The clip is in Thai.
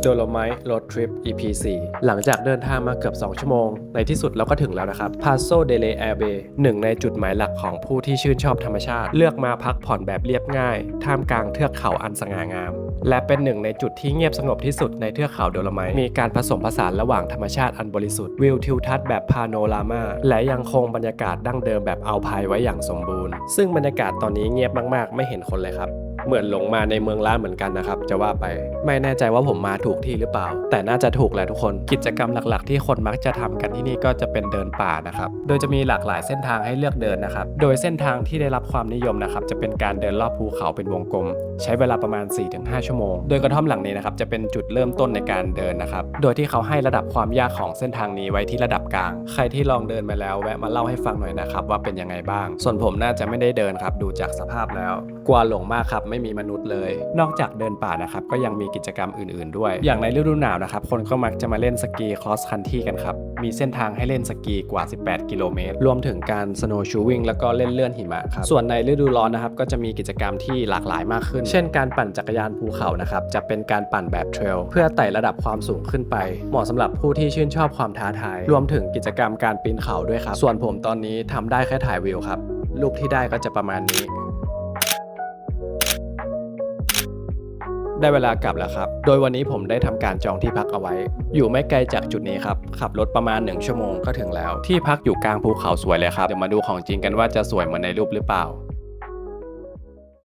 โดโลไมท์รถทริป EP 4 หลังจากเดินทางมาเกือบ 2 ชั่วโมง ในที่สุดเราก็ถึงแล้วนะครับ p a s o de le a i r b a y หนึ่งในจุดหมายหลักของผู้ที่ชื่นชอบธรรมชาติ เลือกมาพักผ่อนแบบเรียบง่าย ท่ามกลางเทือกเขาอันสง่างาม และเป็นหนึ่งในจุดที่เงียบสงบที่สุดในเทือกเขาโดโลไมท์มีการผสมผสานระหว่างธรรมชาติอันบริสุทธิ์วิวทิวทัศน์แบบพาโนรามาและยังคงบรรยากาศดั้งเดิมแบบเอาพายไว้อย่างสมบูรณ์ ซึ่งบรรยากาศตอนนี้เงียบมากๆ ไม่เห็นคนเลยครับ เหมือนหลงมาในเมืองล้างเหมือนกันนะครับ จะว่าไปไม่แน่ใจว่าผมมาถูกที่หรือเปล่า แต่น่าจะถูกแหละทุกคนกิจกรรมหลักๆ ที่คนมักจะทำกันที่นี่ก็จะเป็นเดินป่านะครับโดยจะมีหลากหลายเส้นทางให้เลือกเดินนะครับโดยเส้นทางที่ได้รับความนิยมนะครับจะเป็นการเดินรอบภูเขาเป็นวงกลม ใช้เวลาประมาณ 4-5 ชั่วโมง โดยกระท่อมหลังนี้นะครับจะเป็นจุดเริ่มต้นในการเดินนะครับโดยที่เขาให้ระดับความยากของเส้นทางนี้ไว้ที่ระดับกลาง ใครที่ลองเดินมาแล้วแวะมาเล่าให้ฟังหน่อยนะครับว่าเป็นยังไงบ้าง ส่วนผมน่าจะไม่ได้เดินครับดูจากสภาพแล้ว กลัวหลงมากครับไม่มีมนุษย์เลย นอกจากเดินป่านะครับก็ยังมีกิจกรรมอื่นๆ ด้วย อย่างในฤดูหนาวนะครับคนก็มักจะมาเล่นสกีครอสคันที่กันครับมีเส้นทางให้เล่นสกีกว่า 18 กิโลเมตร รวมถึงการสโนว์ชูวิ่งแล้วก็เล่นเลื่อนหิมะครับส่วนในฤดูร้อนนะครับก็จะมีกิจกรรมที่หลากหลายมากขึ้น เช่นการปั่นจักรยานภูเขานะครับจะเป็นการปั่นแบบเทรลเพื่อไต่ระดับความสูงขึ้นไป เหมาะสำหรับผู้ที่ชื่นชอบความท้าทาย รวมถึงกิจกรรมการปีนเขาด้วยครับส่วนผมตอนนี้ทำได้แค่ถ่ายวิวครับรูปที่ได้ก็จะประมาณนี้ ได้เวลากลับแล้วครับ โดยวันนี้ผมได้ทำการจองที่พักเอาไว้ อยู่ไม่ไกลจากจุดนี้ครับ ขับรถประมาณ 1 ชั่วโมงก็ถึงแล้ว ที่พักอยู่กลางภูเขาสวยเลยครับ เดี๋ยวมาดูของจริงกันว่าจะสวยเหมือนในรูปหรือเปล่า